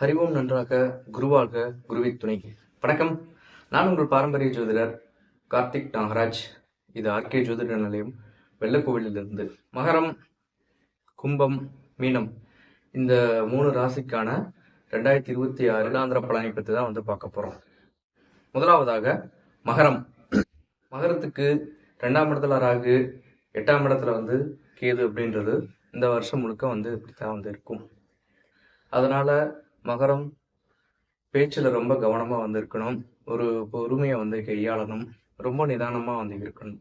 ஹரிவோம் நன்றாக குருவாக குருவி துணை வணக்கம். நான் உங்கள் பாரம்பரிய ஜோதிடர் கார்த்திக் நாகராஜ். இது ஆர்கே ஜோதிட நிலையம் வெள்ளக்கோவிலிருந்து மகரம் கும்பம் மீனம். இந்த மூணு ராசிக்கான ரெண்டாயிரத்தி இருபத்தி ஆறு ஆந்திர பலனை பற்றி தான் வந்து பார்க்க போகிறோம் முதலாவதாக மகரம். மகரத்துக்கு ரெண்டாம் இடத்துல ராகு எட்டாம் இடத்துல வந்து கேது அப்படின்றது இந்த வருஷம் முழுக்க வந்து இப்படித்தான் வந்து இருக்கும். அதனால மகரம். பேச்சில் ரொம்ப கவனமாக வந்து இருக்கணும் ஒரு பொறுமையை வந்து கையாளணும். ரொம்ப நிதானமாக வந்து இருக்கணும்.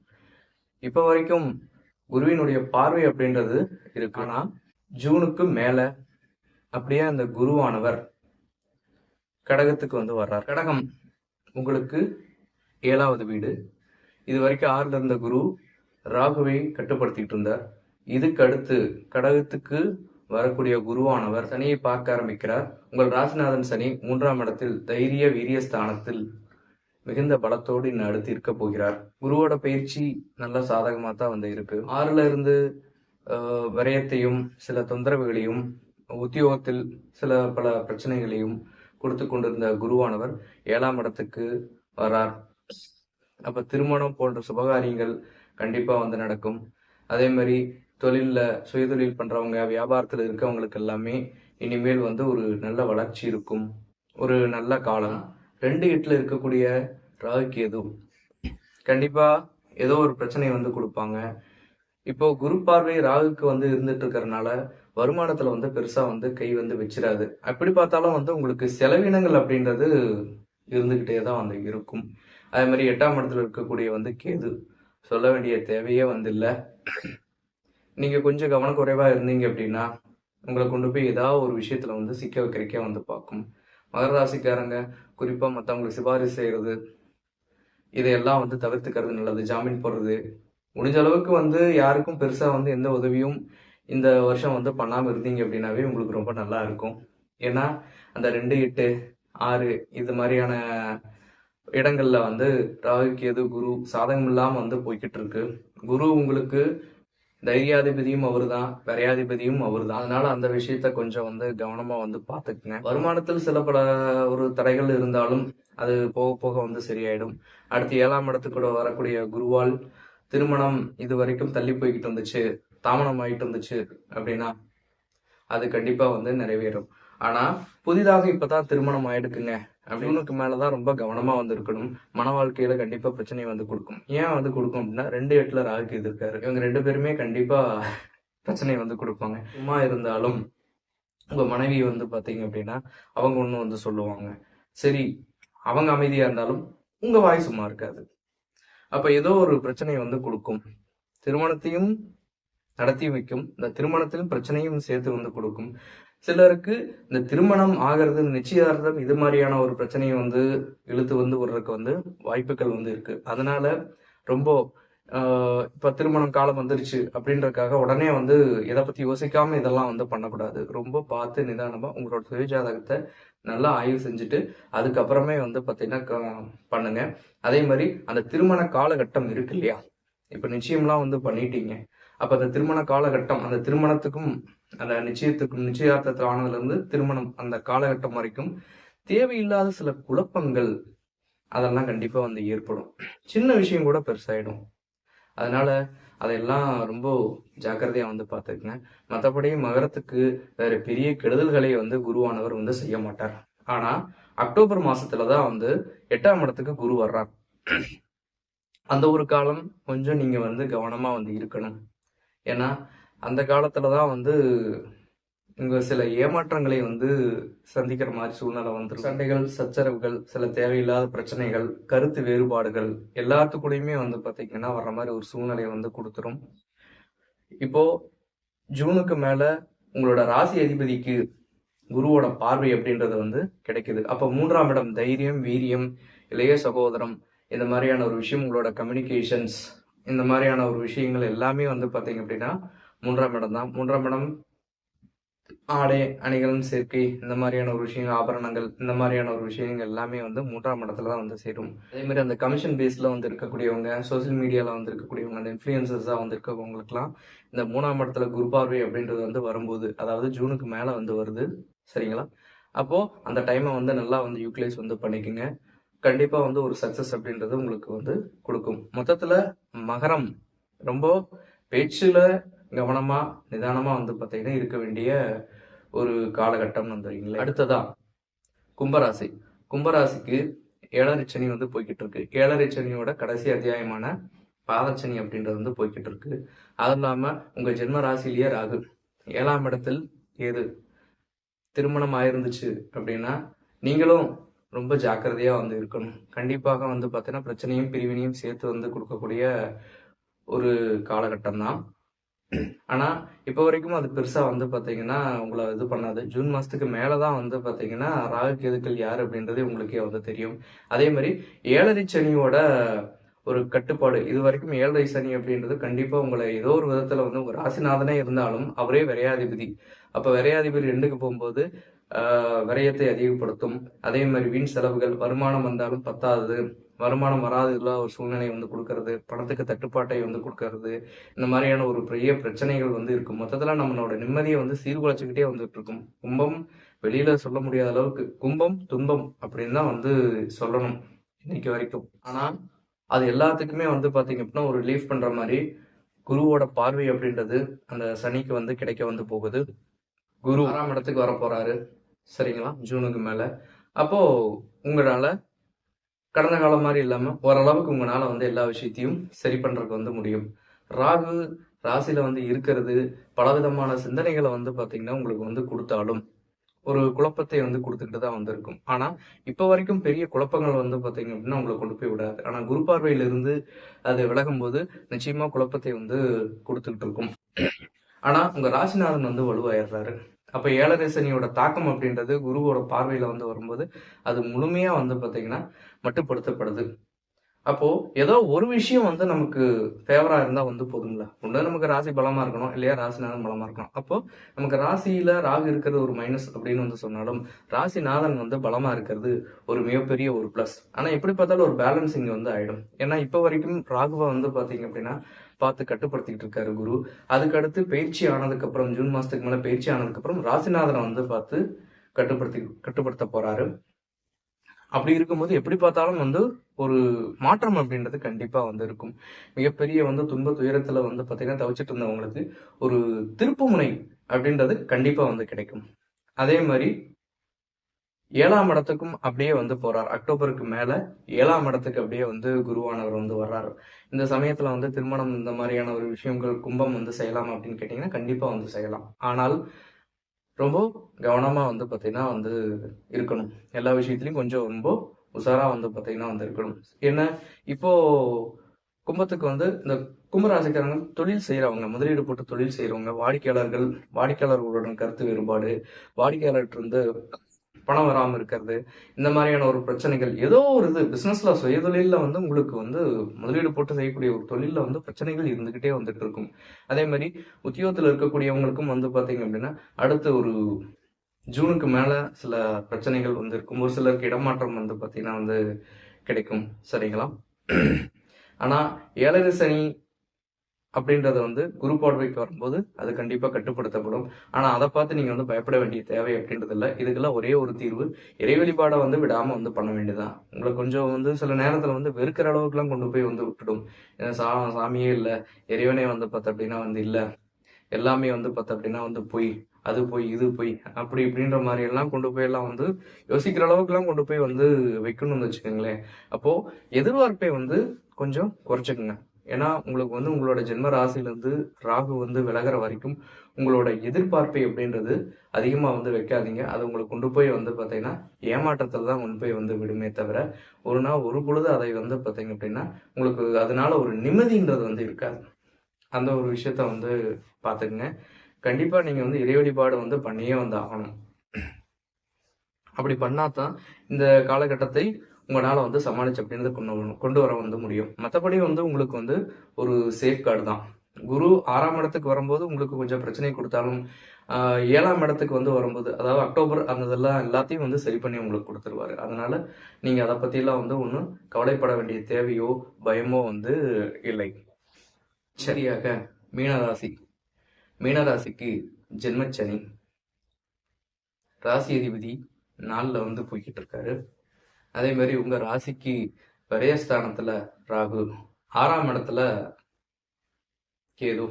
இப்போ வரைக்கும் குருவினுடைய பார்வை அப்படின்றது இருக்கு. ஜூனுக்கு மேலே அப்படியே அந்த குருவானவர் கடகத்துக்கு வந்து வர்றார். கடகம் உங்களுக்கு ஏழாவது வீடு. இது வரைக்கும் ஆறுல இருந்த குரு ராகுவை கட்டுப்படுத்திட்டு இருந்தார். இதுக்கு அடுத்து கடகத்துக்கு வரக்கூடிய குருவானவர் சனியை பார்க்க ஆரம்பிக்கிறார். உங்கள் ராசிநாதன் சனி மூன்றாம் இடத்தில் தைரிய வீரிய ஸ்தானத்தில் மிகுந்த பலத்தோடு இன்னும் அடுத்து இருக்க போகிறார். குருவோட பயிற்சி நல்ல சாதகமாக தான் வந்து இருக்கு. ஆறுல இருந்து ஆஹ், விரயத்தையும் சில தொந்தரவுகளையும் உத்தியோகத்தில் சில பல பிரச்சனைகளையும் கொடுத்து கொண்டிருந்த குருவானவர் ஏழாம் இடத்துக்கு வரார். அப்ப திருமணம் போன்ற சுபகாரியங்கள் கண்டிப்பா வந்து நடக்கும். அதே மாதிரி தொழிலில் சுயதொழில் பண்ணுறவங்க வியாபாரத்தில் இருக்கவங்களுக்கு எல்லாமே இனிமேல் வந்து ஒரு நல்ல வளர்ச்சி இருக்கும். ஒரு நல்ல காலம். ரெண்டு எட்டில் இருக்கக்கூடிய ராகு கேது கண்டிப்பாக ஏதோ ஒரு பிரச்சனையை வந்து கொடுப்பாங்க. இப்போ குரு பார்வை ராகுக்கு வந்து இருந்துட்டு இருக்கிறனால வருமானத்துல வந்து பெருசா வந்து கை வந்து வச்சிடாது அப்படி பார்த்தாலும் வந்து உங்களுக்கு செலவினங்கள் அப்படின்றது இருந்துகிட்டே தான் வந்து இருக்கும். அதே மாதிரி எட்டாம் இடத்துல இருக்கக்கூடிய வந்து கேது. சொல்ல வேண்டிய தேவையே வந்து இல்லை. நீங்க கொஞ்சம் கவனக்குறைவா இருந்தீங்க அப்படின்னா உங்களை கொண்டு போய் ஏதாவது ஒரு விஷயத்துல வந்து சிக்க வைக்கிறக்கே வந்து பார்க்கும். மகர ராசிக்காரங்க குறிப்பா மற்றவங்களுக்கு சிபாரிசு செய்யறது இதையெல்லாம் வந்து தவிர்த்துக்கிறது நல்லது. ஜாமீன் போடுறது முடிஞ்ச அளவுக்கு வந்து யாருக்கும் பெருசா வந்து எந்த உதவியும் இந்த வருஷம் வந்து பண்ணாமல் இருந்தீங்க அப்படின்னாவே உங்களுக்கு ரொம்ப நல்லா இருக்கும். ஏன்னா அந்த ரெண்டு எட்டு ஆறு இது மாதிரியான இடங்கள்ல வந்து ராகு கேது குரு சாதகம் இல்லாமல் வந்து போய்கிட்டு இருக்கு. குரு உங்களுக்கு தைரியாதிபதியும் அவர்தான் விரையாதிபதியும் அவர்தான். அதனால அந்த விஷயத்த கொஞ்சம் வந்து கவனமா வந்து பாத்துக்குங்க வருமானத்தில் சில பல ஒரு தடைகள் இருந்தாலும் அது போக போக வந்து சரியாயிடும். அடுத்து ஏழாம் இடத்துக்கூட கூட வரக்கூடிய குருவால் திருமணம் இது வரைக்கும் தள்ளி போய்கிட்டு இருந்துச்சு. தாமணம் ஆயிட்டு இருந்துச்சு அப்படின்னா அது கண்டிப்பா வந்து நிறைவேறும். ஆனா புதிதாக இப்பதான் திருமணம் ஆயிடுக்குங்க. அப்படின்னு மேலதான் ரொம்ப கவனமா வந்து இருக்கணும் மன வாழ்க்கையில கண்டிப்பா பிரச்சனை வந்து கொடுக்கும். ஏன் வந்து கொடுக்கும் அப்படின்னா ரெண்டு எட்டுல ராகு இது இருக்காரு இவங்க ரெண்டு பேருமே கண்டிப்பா பிரச்சனை வந்து கொடுப்பாங்க. சும்மா இருந்தாலும் உங்க மனைவி வந்து பாத்தீங்க அப்படின்னா அவங்க ஒண்ணு வந்து சொல்லுவாங்க. சரி அவங்க அமைதியா இருந்தாலும் உங்க வாய் சும்மா இருக்காது. அப்ப ஏதோ ஒரு பிரச்சனை வந்து கொடுக்கும். திருமணத்தையும் நடத்தி வைக்கும். இந்த திருமணத்திலும் பிரச்சனையும் சேர்த்து வந்து கொடுக்கும். சிலருக்கு இந்த திருமணம் ஆகிறது நிச்சயார்த்தம் இது மாதிரியான ஒரு பிரச்சனையை வந்து இழுத்து வந்து விடுறதுக்கு வந்து வாய்ப்புகள் வந்து இருக்கு. அதனால ரொம்ப இப்ப திருமணம் காலம் வந்துருச்சு அப்படின்றதுக்காக உடனே வந்து எதை பத்தி யோசிக்காம இதெல்லாம் வந்து பண்ணக்கூடாது. ரொம்ப பார்த்து நிதானமா உங்களோட சுயஜாதகத்தை நல்லா ஆய்வு செஞ்சுட்டு அதுக்கப்புறமே வந்து பாத்தீங்கன்னா க- பண்ணுங்க. அதே மாதிரி அந்த திருமண காலகட்டம் இருக்கு இல்லையா? இப்ப நிச்சயம்லாம் வந்து பண்ணிட்டீங்க. அப்ப அந்த திருமண காலகட்டம் அந்த திருமணத்துக்கும் அந்த நிச்சயத்துக்கும் நிச்சயார்த்தத்தில் ஆனதுல இருந்து திருமணம் அந்த காலகட்டம் வரைக்கும் தேவையில்லாத சில குழப்பங்கள் அதெல்லாம் கண்டிப்பா வந்து ஏற்படும். சின்ன விஷயம் கூட பெருசாயிடும். அதனால அதெல்லாம் ரொம்ப ஜாக்கிரதையா வந்து பார்த்துக்குங்க. மற்றபடி மகரத்துக்கு வேற பெரிய கெடுதல்களை வந்து குருவானவர் வந்து செய்ய மாட்டார். ஆனா அக்டோபர் மாசத்துல தான் வந்து எட்டாம் இடத்துக்கு குரு வர்றார். அந்த ஒரு காலம் கொஞ்சம் நீங்க வந்து கவனமா வந்து இருக்கணும். ஏன்னா அந்த காலத்துல தான் வந்து உங்கள் சில ஏமாற்றங்களை வந்து சந்திக்கிற மாதிரி சூழ்நிலை வந்துடும் சண்டைகள் சச்சரவுகள் சில தேவையில்லாத பிரச்சனைகள் கருத்து வேறுபாடுகள் எல்லாத்துக்கூடயுமே வந்து பார்த்தீங்கன்னா வர்ற மாதிரி ஒரு சூழ்நிலையை வந்து கொடுத்துரும். இப்போ ஜூனுக்கு மேல உங்களோட ராசி அதிபதிக்கு குருவோட பார்வை அப்படின்றது வந்து கிடைக்குது. அப்போ மூன்றாம் இடம் தைரியம் வீரியம் இளைய சகோதரம் இந்த மாதிரியான ஒரு விஷயம் உங்களோட கம்யூனிகேஷன்ஸ் இந்த மாதிரியான ஒரு விஷயங்கள் எல்லாமே வந்து பார்த்தீங்க அப்படின்னா மூன்றாம் இடம் தான். மூன்றாம் இடம் ஆடை அணிகளும் சேர்க்கை இந்த மாதிரியான ஒரு விஷயங்கள் ஆபரணங்கள் இந்த மாதிரியான ஒரு விஷயங்கள் எல்லாமே வந்து மூன்றாம் இடத்துல தான் வந்து சேரும். அதே மாதிரி அந்த கமிஷன் பேஸில் வந்து இருக்கக்கூடியவங்க சோஷியல் மீடியாவில் வந்து இருக்கக்கூடியவங்க அந்த இன்ஃபுளுசர்ஸா வந்து இருக்கவங்களுக்குலாம் இந்த மூணாம் இடத்துல குரு பார்வை அப்படின்றது வந்து வரும்போது அதாவது ஜூனுக்கு மேலே வந்து வருது. சரிங்களா? அப்போது அந்த டைமை வந்து நல்லா வந்து யூட்டிலைஸ் வந்து பண்ணிக்கோங்க. கண்டிப்பாக வந்து ஒரு சக்சஸ் அப்படின்றது உங்களுக்கு வந்து கொடுக்கும். மொத்தத்தில் மகரம் ரொம்ப பேச்சில் கவனமா நிதானமா வந்து பார்த்தீங்கன்னா இருக்க வேண்டிய ஒரு காலகட்டம் வந்துருங்களா அடுத்ததா? கும்பராசி. கும்பராசிக்கு ஏழரை சனி வந்து போய்கிட்டு இருக்கு ஏழரை சனியோட கடைசி அத்தியாயமான பாதச்சனி அப்படின்றது வந்து போய்கிட்டு இருக்கு அது இல்லாம உங்க ஜென்ம ராசிலேயே ராகு. ஏழாம் இடத்தில் ஏது? திருமணம் ஆயிருந்துச்சு அப்படின்னா நீங்களும் ரொம்ப ஜாக்கிரதையா வந்து இருக்கணும். கண்டிப்பாக வந்து பார்த்தீங்கன்னா பிரச்சனையும் பிரிவினையும் சேர்த்து வந்து கொடுக்கக்கூடிய ஒரு காலகட்டம் தான் ஆனா இப்போ வரைக்கும் அது பெருசா வந்து பார்த்தீங்கன்னா உங்களை இது பண்ணாது. ஜூன் மாசத்துக்கு மேலதான் வந்து பார்த்தீங்கன்னா ராகு கேதுக்கள் யார் அப்படின்றதே உங்களுக்கே வந்து தெரியும். அதே மாதிரி ஏழரை சனியோட ஒரு கட்டுப்பாடு இது வரைக்கும் ஏழரை சனி அப்படின்றது கண்டிப்பா உங்களை ஏதோ ஒரு விதத்தில் வந்து உங்கள் ராசிநாதனே இருந்தாலும் அவரே விரையாதிபதி. அப்போ விரையாதிபதி ரெண்டுக்கு போகும்போது ஆஹ் விரயத்தை அதிகப்படுத்தும். அதே மாதிரி வீண் செலவுகள் வருமானம் வந்தாலும் பத்தாது. வருமானம் வராது ஒரு சூழ்நிலையை வந்து கொடுக்கறது பணத்துக்கு தட்டுப்பாட்டை வந்து கொடுக்கறது இந்த மாதிரியான ஒரு பெரிய பிரச்சனைகள் வந்து இருக்கும். மொத்தத்துல நம்மளோட நிம்மதியை வந்து சீர்குலைச்சுக்கிட்டே வந்துட்டு இருக்கும். கும்பம் வெளியில சொல்ல முடியாத அளவுக்கு கும்பம் துன்பம் அப்படின்னு தான் வந்து சொல்லணும் இன்னைக்கு வரைக்கும். ஆனா அது எல்லாத்துக்குமே வந்து பாத்தீங்க அப்படின்னா ஒரு ரிலீஃப் பண்ற மாதிரி குருவோட பார்வை அப்படின்றது அந்த சனிக்கு வந்து கிடைக்க வந்து போகுது. குரு ஆறாம் இடத்துக்கு வர போறாரு சரிங்களா? ஜூனுக்கு மேல. அப்போ உங்களால கடந்த காலம் மாதிரி இல்லாம ஓரளவுக்கு உங்களால வந்து எல்லா விஷயத்தையும் சரி பண்றதுக்கு வந்து முடியும். ராகு ராசியில் வந்து இருக்கிறது பலவிதமான சிந்தனைகளை வந்து பாத்தீங்கன்னா உங்களுக்கு வந்து கொடுத்தாலும் ஒரு குழப்பத்தை வந்து கொடுத்துக்கிட்டு தான் வந்திருக்கும். ஆனா இப்ப வரைக்கும் பெரிய குழப்பங்கள் வந்து பார்த்தீங்க அப்படின்னா உங்களை கொண்டு போய் விடாது. ஆனா குரு பார்வையில இருந்து அது விலகும் போது நிச்சயமா குழப்பத்தை வந்து கொடுத்துக்கிட்டு இருக்கும். ஆனா உங்க ராசிநாதன் வந்து வலுவாயிடுறாரு. அப்ப ஏழரை சனியோட தாக்கம் அப்படின்றது குருவோட பார்வையில வந்து வரும்போது அது முழுமையா வந்து பாத்தீங்கன்னா மட்டுப்படுத்தப்படுது. அப்போ ஏதோ ஒரு விஷயம் வந்து நமக்கு ஃபேவரா இருந்தா வந்து போதுங்களா ஒண்ணு நமக்கு ராசி பலமா இருக்கணும் இல்லையா? ராசிநாதன் பலமா இருக்கணும். அப்போ நமக்கு ராசியில ராகு இருக்கிறது ஒரு மைனஸ் அப்படின்னு வந்து சொன்னாலும் ராசிநாதன் வந்து பலமா இருக்கிறது ஒரு மிகப்பெரிய ஒரு பிளஸ் ஆனா எப்படி பார்த்தாலும் ஒரு பேலன்சிங் வந்து ஆயிடும். ஏன்னா இப்ப வரைக்கும் ராகுவை வந்து பாத்தீங்க அப்படின்னா பார்த்து கட்டுப்படுத்திக்கிட்டு இருக்காரு குரு. அதுக்கு அடுத்து பயிற்சி ஆனதுக்கு அப்புறம் ஜூன் மாசத்துக்கு மேல பயிற்சி ஆனதுக்கு அப்புறம் ராசிநாதனை வந்து பார்த்து கட்டுப்படுத்தி கட்டுப்படுத்த போறாரு. அப்படி இருக்கும்போது எப்படி பார்த்தாலும் வந்து ஒரு மாற்றம் அப்படின்றது கண்டிப்பாக வந்து இருக்கும் மிகப்பெரிய வந்து துன்ப துயரத்தில் வந்து பார்த்தீங்கன்னா தவிச்சிட்டு இருந்தவங்களுக்கு ஒரு திருப்புமுனை அப்படின்றது கண்டிப்பாக வந்து கிடைக்கும். அதே மாதிரி ஏழாம் இடத்துக்கும் அப்படியே வந்து போறார். அக்டோபருக்கு மேல ஏழாம் இடத்துக்கு அப்படியே வந்து குருவானவர் வந்து வர்றாரு. இந்த சமயத்துல வந்து திருமணம் இந்த மாதிரியான ஒரு விஷயங்கள் கும்பம் வந்து செய்யலாம் அப்படின்னு கேட்டீங்கன்னா கண்டிப்பா வந்து செய்யலாம். ஆனால் ரொம்ப கவனமா வந்து பாத்தீங்கன்னா வந்து இருக்கணும். எல்லா விஷயத்துலயும் கொஞ்சம் ரொம்ப உஷாரா வந்து பார்த்தீங்கன்னா வந்து இருக்கணும் என்ன இப்போ கும்பத்துக்கு வந்து இந்த கும்பராசிக்காரங்க தொழில் செய்கிறவங்க முதலீடு போட்டு தொழில் செய்கிறவங்க வாடிக்கையாளர்கள் வாடிக்கையாளர்களுடன் கருத்து வேறுபாடு வாடிக்கையாளர்கிட்ட இருந்து பணம் வராமல் இருக்கிறது இந்த மாதிரியான ஒரு பிரச்சனைகள் ஏதோ ஒரு இது பிசினஸ்ல சுயதொழில வந்து உங்களுக்கு வந்து முதலீடு போட்டு செய்யக்கூடிய ஒரு தொழிலில் வந்து பிரச்சனைகள் இருந்துகிட்டே வந்துட்டு இருக்கும். அதே மாதிரி உத்தியோகத்தில் இருக்கக்கூடியவங்களுக்கும் வந்து பார்த்தீங்க அப்படின்னா அடுத்து ஒரு ஜூனுக்கு மேலே சில பிரச்சனைகள் வந்து இருக்கும் ஒரு சிலருக்கு இடமாற்றம் வந்து பார்த்தீங்கன்னா வந்து கிடைக்கும். சரிங்களா? ஆனால் ஏழரை சனி அப்படின்றத வந்து குரு பார்வைக்கு வரும்போது அது கண்டிப்பாக கட்டுப்படுத்தப்படும். ஆனால் அதை பார்த்து நீங்கள் வந்து பயப்பட வேண்டிய தேவை அப்படின்றது இல்லை இதுக்கெல்லாம் ஒரே ஒரு தீர்வு இறை வழிபாடை வந்து விடாமல் வந்து பண்ண வேண்டியதுதான். உங்களை கொஞ்சம் வந்து சில நேரத்தில் வந்து வெறுக்கிற அளவுக்குலாம் கொண்டு போய் வந்து விட்டுடும். ஏன்னா சா சாமியே இல்லை இறைவனே வந்து பார்த்த அப்படின்னா வந்து இல்லை. எல்லாமே வந்து பார்த்த அப்படின்னா வந்து பொய். அது போய் இது போய் அப்படி இப்படின்ற மாதிரி எல்லாம் கொண்டு போய் எல்லாம் வந்து யோசிக்கிற அளவுக்குலாம் கொண்டு போய் வந்து வைக்கணும்னு வச்சுக்கோங்களேன். அப்போ எதிர்பார்ப்பை வந்து கொஞ்சம் குறைச்சிக்கோங்க. ஏன்னா உங்களுக்கு வந்து உங்களோட ஜென்ம ராசிலேருந்து ராகு வந்து விலகிற வரைக்கும் உங்களோட எதிர்பார்ப்பை அப்படின்றது அதிகமாக வந்து வைக்காதீங்க. அது உங்களுக்கு கொண்டு போய் வந்து பார்த்தீங்கன்னா ஏமாற்றத்தில் தான் கொண்டு போய் வந்து விடுமே தவிர ஒரு நாள் ஒரு பொழுது அதை வந்து பார்த்தீங்க அப்படின்னா உங்களுக்கு அதனால ஒரு நிம்மதின்றது வந்து இருக்காது. அந்த ஒரு விஷயத்த வந்து பார்த்துக்குங்க. கண்டிப்பாக நீங்கள் வந்து இறை வழிபாடு வந்து பண்ணியே வந்து ஆகணும். அப்படி பண்ணாதான் இந்த காலகட்டத்தை உங்களால் வந்து சமாளிச்சு அப்படின்றத கொண்டு வரணும் கொண்டு வர வந்து முடியும். மற்றபடி வந்து உங்களுக்கு வந்து ஒரு சேஃப் கார்டு தான். குரு ஆறாம் இடத்துக்கு வரும்போது உங்களுக்கு கொஞ்சம் பிரச்சனை கொடுத்தாலும் ஏழாம் இடத்துக்கு வந்து வரும்போது அதாவது அக்டோபர் அந்த இதெல்லாம் எல்லாத்தையும் வந்து சரி பண்ணி உங்களுக்கு கொடுத்துருவாரு. அதனால நீங்கள் அதை பற்றிலாம் வந்து ஒன்றும் கவலைப்பட வேண்டிய தேவையோ பயமோ வந்து இல்லை. சரியாக மீனராசி. மீனராசிக்கு ஜென்மச்சனி. ராசி அதிபதி நாளில் வந்து போய்கிட்டு இருக்காரு. அதே மாதிரி உங்க ராசிக்கு விரயஸ்தானத்துல ராகு ஆறாம் இடத்துல கேது.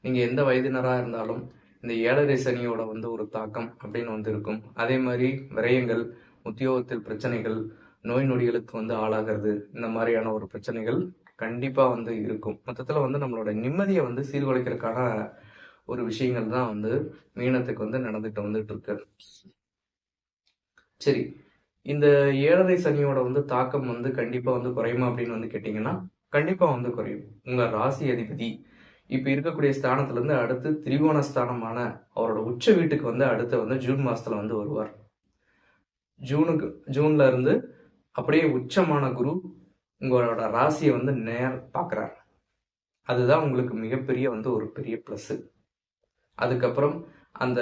நீங்க எந்த வயதினரா இருந்தாலும் இந்த ஏழரை சனியோட வந்து ஒரு தாக்கம் அப்படின்னு வந்து இருக்கும். அதே மாதிரி விரயங்கள் உத்தியோகத்தில் பிரச்சனைகள் நோய் நொடிகளுக்கு வந்து ஆளாகிறது இந்த மாதிரியான ஒரு பிரச்சனைகள் கண்டிப்பாக வந்து இருக்கும். மொத்தத்தில் வந்து நம்மளோட நிம்மதியை வந்து சீர்குலைக்கிறதுக்கான ஒரு விஷயங்கள் தான் வந்து மீனத்துக்கு வந்து நடந்துட்டு வந்துட்டு இருக்கு. சரி. இந்த ஏழரை சனியோட வந்து தாக்கம் வந்து கண்டிப்பா வந்து குறையுமா அப்படின்னு வந்து கேட்டீங்கன்னா கண்டிப்பா வந்து குறையும். உங்க ராசி அதிபதி இப்ப இருக்கக்கூடிய ஸ்தானத்துல இருந்து அடுத்து திரிகோண ஸ்தானமான அவரோட உச்ச வீட்டுக்கு வந்து அடுத்து வந்து ஜூன் மாசத்துல வந்து வருவார். ஜூனுக்கு ஜூன்ல இருந்து அப்படியே உச்சமான குரு உங்களோட ராசியை வந்து நேர் பார்க்குறாரு. அதுதான் உங்களுக்கு மிகப்பெரிய வந்து ஒரு பெரிய ப்ளஸ்ஸு அதுக்கப்புறம் அந்த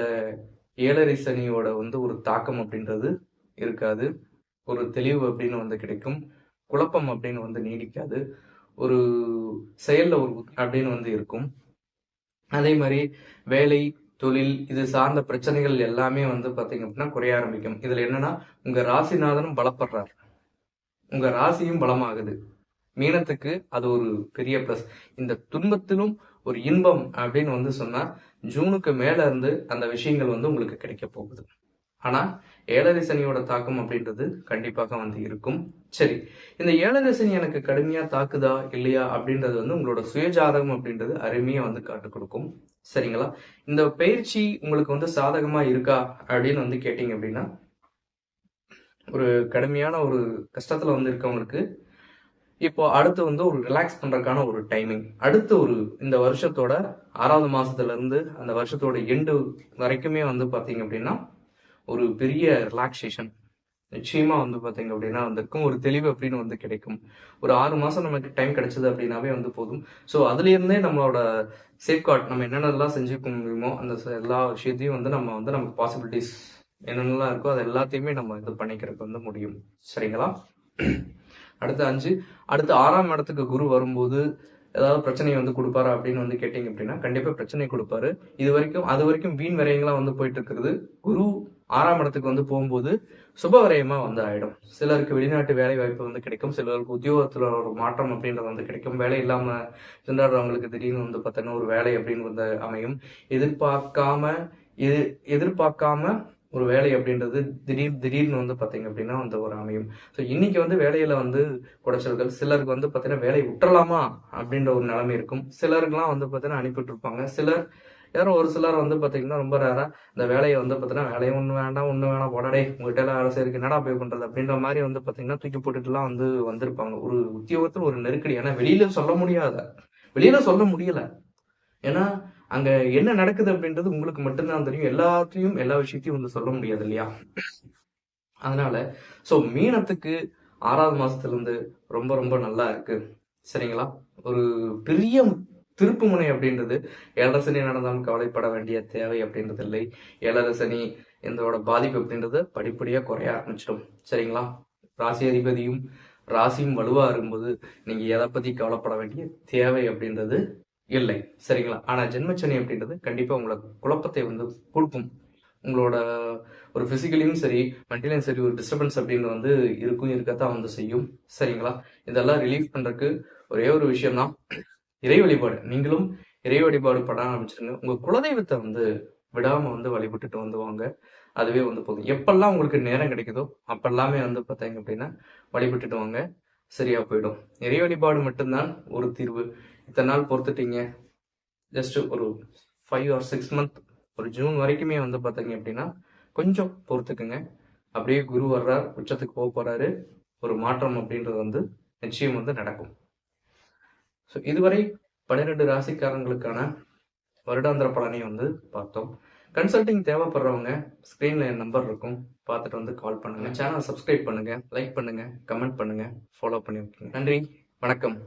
ஏழரை சனியோட வந்து ஒரு தாக்கம் அப்படின்றது இருக்காது. ஒரு தெளிவு அப்படின்னு வந்து கிடைக்கும். குழப்பம் அப்படின்னு வந்து நீடிக்காது. ஒரு செயல்ல ஒரு அப்படின்னு வந்து இருக்கும். அதே மாதிரி வேலை தொழில் இது சார்ந்த பிரச்சனைகள் எல்லாமே வந்து பார்த்தீங்க அப்படின்னா குறைய ஆரம்பிக்கும். இதில் என்னன்னா உங்க ராசிநாதனும் பலப்படுறாரு. உங்க ராசியும் பலமாகுது. மீனத்துக்கு அது ஒரு பெரிய ப்ளஸ் இந்த துன்பத்திலும் ஒரு இன்பம் அப்படின்னு வந்து சொன்னா ஜூனுக்கு மேல இருந்து அந்த விஷயங்கள் வந்து உங்களுக்கு கிடைக்க போகுது. ஆனா ஏழரை சனியோட தாக்கம் அப்படின்றது கண்டிப்பாக வந்து இருக்கும். சரி இந்த ஏழரை சனி எனக்கு கடுமையா தாக்குதா இல்லையா அப்படின்றது வந்து உங்களோட சுயஜாதகம் அப்படின்றது அருமையா வந்து காட்டு கொடுக்கும். சரிங்களா? இந்த பயிற்சி உங்களுக்கு வந்து சாதகமா இருக்கா அப்படின்னு வந்து கேட்டீங்க அப்படின்னா ஒரு கடுமையான ஒரு கஷ்டத்தில் வந்து இருக்கவங்களுக்கு இப்போ அடுத்து வந்து ஒரு ரிலாக்ஸ் பண்ணுறதுக்கான ஒரு டைமிங் அடுத்து ஒரு இந்த வருஷத்தோட ஆறாவது மாதத்துலேருந்து அந்த வருஷத்தோட எண்டு வரைக்குமே வந்து பார்த்தீங்க அப்படின்னா ஒரு பெரிய ரிலாக்ஸேஷன் நிச்சயமா வந்து பாத்தீங்க அப்படின்னா வந்திருக்கும் ஒரு தெளிவு அப்படின்னு வந்து கிடைக்கும். ஒரு ஆறு மாசம் நமக்கு டைம் கிடைச்சது அப்படின்னாவே வந்து போதும். ஸோ அதுல இருந்தே நம்மளோட சேஃப்கார்ட் நம்ம என்னென்னலாம் செஞ்சுக்க முடியுமோ அந்த எல்லா விஷயத்தையும் வந்து நம்ம வந்து நமக்கு பாசிபிலிட்டிஸ் என்னென்னலாம் இருக்கோ அது எல்லாத்தையுமே நம்ம இது பண்ணிக்கிறதுக்கு வந்து முடியும். சரிங்களா? அடுத்து அஞ்சு. அடுத்து ஆறாம் இடத்துக்கு குரு வரும்போது ஏதாவது பிரச்சனையை வந்து கொடுப்பாரா அப்படின்னு வந்து கேட்டீங்க அப்படின்னா கண்டிப்பா பிரச்சனை கொடுப்பாரு. இது வரைக்கும் அது வரைக்கும் வீண் விரயங்களா வந்து போயிட்டு இருக்கிறது குரு ஆறாம் இடத்துக்கு வந்து போகும்போது சுப விரயமா வந்து ஆயிடும். சிலருக்கு வெளிநாட்டு வேலை வாய்ப்பு வந்து கிடைக்கும். சிலருக்கு உத்தியோகத்துல ஒரு மாற்றம் அப்படின்றது வந்து கிடைக்கும். வேலை இல்லாம திண்டாடுறவங்களுக்கு திடீர்னு வந்து பார்த்தோன்னா ஒரு வேலை அப்படின்னு வந்து அமையும். எதிர்பார்க்காம எதிர்பார்க்காம ஒரு வேலை அப்படின்றது திடீர் திடீர்னு வந்து பார்த்தீங்க அப்படின்னா வந்து ஒரு அமையும். ஸோ இன்னைக்கு வந்து வேலையில வந்து குடைச்சல்கள் சிலருக்கு வந்து பார்த்தீங்கன்னா வேலையை விட்டுறலாமா அப்படின்ற ஒரு நிலைமை இருக்கும். சிலருக்குலாம் வந்து பார்த்தீங்கன்னா அனுப்பிட்டு இருப்பாங்க சிலர் யாரும் ஒரு சிலர் வந்து பார்த்தீங்கன்னா ரொம்ப ரேரா இந்த வேலையை வந்து பார்த்தீங்கன்னா வேலையும் ஒன்று வேண்டாம் ஒன்று வேணாம் போடாடே உங்ககிட்ட எல்லாம் வேலை செய்யறதுக்கு என்னடா போய் பண்றது அப்படின்ற மாதிரி வந்து பார்த்தீங்கன்னா தூக்கி போட்டுட்டுலாம் வந்து வந்திருப்பாங்க. ஒரு உத்தியோகத்தில் ஒரு நெருக்கடி. ஏன்னா வெளியில சொல்ல முடியாத வெளியில சொல்ல முடியல. ஏன்னா அங்க என்ன நடக்குது அப்படின்றது உங்களுக்கு மட்டும்தான் தெரியும். எல்லாத்தையும் எல்லா விஷயத்தையும் வந்து சொல்ல முடியாது இல்லையா? அதனால சோ மீனத்துக்கு ஆறாவது மாசத்துல இருந்து ரொம்ப ரொம்ப நல்லா இருக்கு. சரிங்களா? ஒரு பெரிய திருப்பு முனை அப்படின்றது ஏழரை சனி நடந்தாலும் கவலைப்பட வேண்டிய தேவை அப்படின்றது இல்லை. ஏழரை சனி இதோட பாதிப்பு அப்படின்றது படிப்படியா குறைய ஆரம்பிச்சிடும். சரிங்களா? ராசி அதிபதியும் ராசியும் வலுவா இருக்கும்போது நீங்க எதை பத்தி கவலைப்பட வேண்டிய தேவை அப்படின்றது இல்லை. சரிங்களா? ஆனால் ஜென்மச்சனி அப்படின்றது கண்டிப்பாக உங்களை குழப்பத்தை வந்து கொடுக்கும். உங்களோட ஒரு ஃபிசிக்கலையும் சரி மென்டலையும் சரி ஒரு டிஸ்டர்பன்ஸ் அப்படின்னு வந்து இருக்கும் இருக்கத்தான் வந்து செய்யும். சரிங்களா? இதெல்லாம் ரிலீஃப் பண்றதுக்கு ஒரே ஒரு விஷயம் தான் இறை வழிபாடு. நீங்களும் இறை வழிபாடு பட ஆரம்பிச்சிருங்க. உங்கள் குலதெய்வத்தை வந்து விடாமல் வந்து வழிபட்டுட்டு வந்துவாங்க அதுவே வந்து போதும். எப்பெல்லாம் உங்களுக்கு நேரம் கிடைக்குதோ அப்பெல்லாமே வந்து பார்த்தீங்க அப்படின்னா வழிபட்டுட்டு வாங்க. சரியா போயிடும். இறை வழிபாடு மட்டும்தான் ஒரு தீர்வு. இத்தனை நாள் பொறுத்துட்டீங்க. ஜஸ்ட் ஒரு ஃபைவ் ஆர் சிக்ஸ் மந்த் ஒரு ஜூன் வரைக்குமே வந்து பார்த்தீங்க அப்படின்னா கொஞ்சம் பொறுத்துக்குங்க. அப்படியே குரு வர்றார் உச்சத்துக்கு போக போறாரு. ஒரு மாற்றம் அப்படின்றது வந்து நிச்சயம் வந்து நடக்கும். ஸோ இதுவரை பன்னிரெண்டு ராசிக்காரங்களுக்கான வருடாந்திர பலனை வந்து பார்த்தோம். கன்சல்டிங் தேவைப்படுறவங்க ஸ்க்ரீன்ல என் நம்பர் இருக்கும். பார்த்துட்டு வந்து கால் பண்ணுங்க. சேனல் சப்ஸ்கிரைப் பண்ணுங்க லைக் பண்ணுங்க கமெண்ட் பண்ணுங்க ஃபாலோ பண்ணி வைக்கங்க நன்றி வணக்கம்.